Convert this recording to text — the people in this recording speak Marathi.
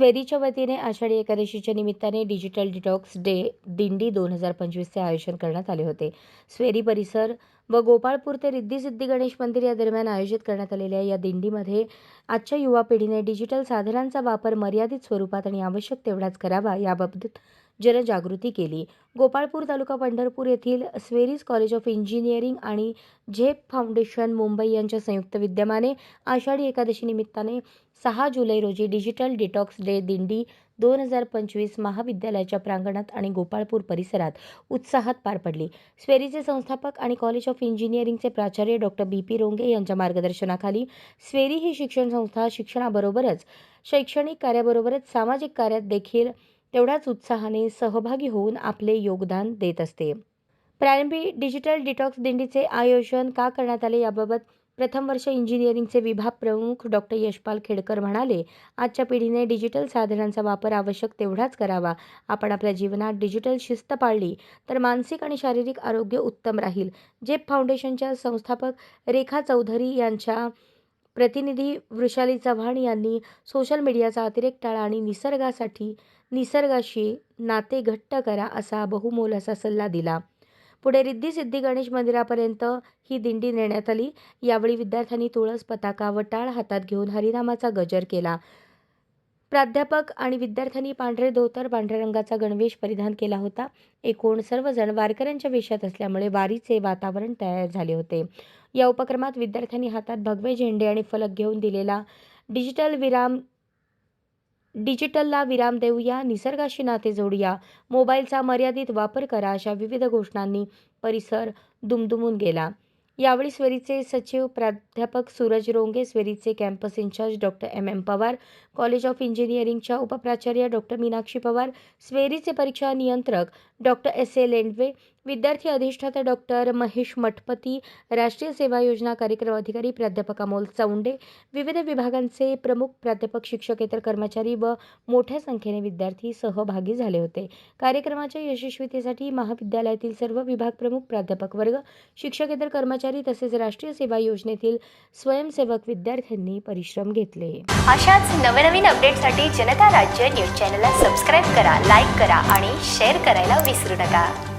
स्वेरीच्या वतीने आषाढी एकादशीच्या निमित्ताने डिजिटल डिटॉक्स डे दिंडी दोन हजार पंचवीसचे आयोजन करण्यात आले होते. स्वेरी परिसर व गोपाळपूर ते रिद्धी सिद्धी गणेश मंदिर या दरम्यान आयोजित करण्यात आलेल्या या दिंडीमध्ये आजच्या युवा पिढीने डिजिटल साधनांचा वापर मर्यादित स्वरूपात आणि आवश्यक तेवढाच करावा याबाबत जनजागृती केली. गोपाळपूर तालुका पंढरपूर येथील स्वेरीज कॉलेज ऑफ इंजिनिअरिंग आणि झेप फाउंडेशन मुंबई यांच्या संयुक्त विद्यमाने आषाढी एकादशी निमित्ताने सहा जुलै रोजी डिजिटल डिटॉक्स डे दिंडी दोन हजार पंचवीस महाविद्यालयाच्या प्रांगणात आणि गोपाळपूर परिसरात उत्साहात पार पडली. स्वेरीचे संस्थापक आणि कॉलेज ऑफ इंजिनिअरिंगचे प्राचार्य डॉक्टर बी पी रोंगे यांच्या मार्गदर्शनाखाली स्वेरी ही शिक्षण संस्था शिक्षणाबरोबरच शैक्षणिक कार्याबरोबरच सामाजिक कार्यात देखील तेवढ्याच उत्साहाने सहभागी होऊन आपले योगदान देत असते. प्रारंभी डिजिटल डिटॉक्स दिंडीचे आयोजन का करण्यात आले याबाबत प्रथम वर्ष इंजिनिअरिंगचे विभाग प्रमुख डॉक्टर यशपाल खेडकर म्हणाले आजच्या पिढीने डिजिटल साधनांचा वापर आवश्यक तेवढाच करावा. आपण आपल्या जीवनात डिजिटल शिस्त पाळली तर मानसिक आणि शारीरिक आरोग्य उत्तम राहील. जेप फाउंडेशनच्या संस्थापक रेखा चौधरी यांच्या प्रतिनिधी वृषाली चव्हाण यांनी सोशल मीडियाचा अतिरेक टाळा आणि निसर्गासाठी निसर्गाशी नाते घट्ट करा असा बहुमोल असा सल्ला दिला. पुढे रिद्धी सिद्धी गणेश मंदिरापर्यंत ही दिंडी नेण्यात आली. यावेळी विद्यार्थ्यांनी तुळस पताका व टाळ हातात घेऊन हरिनामाचा गजर केला. प्राध्यापक आणि विद्यार्थ्यांनी पांढरे धोतर पांढऱ्या रंगाचा गणवेश परिधान केला होता. एकूण सर्वजण वारकऱ्यांच्या वेशात असल्यामुळे वारीचे वातावरण तयार झाले होते. या उपक्रमात विद्यार्थ्यांनी हातात भगवे झेंडे आणि फलक घेऊन दिलेला डिजिटल विराम डिजिटलला विराम देऊया निसर्गाशी नाते जोडूया मोबाईलचा मर्यादित वापर करा अशा विविध घोषणांनी परिसर दुमदुमून गेला. यावेळी स्वेरीचे सचिव प्राध्यापक Suraj Ronge स्वेरीचे campus incharge doctor M M Pawar college of इंजिनिअरिंगच्या उपप्राचार्य डॉक्टर मीनाक्षी पवार स्वेरीचे परीक्षा नियंत्रक डॉक्टर एस ए लेंडवे विद्यार्थी अधिष्ठाता डॉक्टर महेश मठपती राष्ट्रीय सेवा योजना कार्यक्रम अधिकारी प्राध्यापक अमोल चौंडे विविध विभागांचे प्रमुख प्राध्यापक शिक्षकेतर कर्मचारी व मोठ्या संख्येने विद्यार्थी सहभागी झाले होते. कार्यक्रमाच्या यशस्वीतेसाठी महाविद्यालयातील सर्व विभाग प्रमुख प्राध्यापक वर्ग शिक्षकेतर कर्मचारी तसेच राष्ट्रीय सेवा योजनेतील स्वयंसेवक विद्यार्थ्यांनी परिश्रम घेतले. अशाच नवनवीन अपडेटसाठी जनता राज्य न्यूज चॅनलला सबस्क्राईब करा लाईक करा आणि शेअर करायला विसरू नका.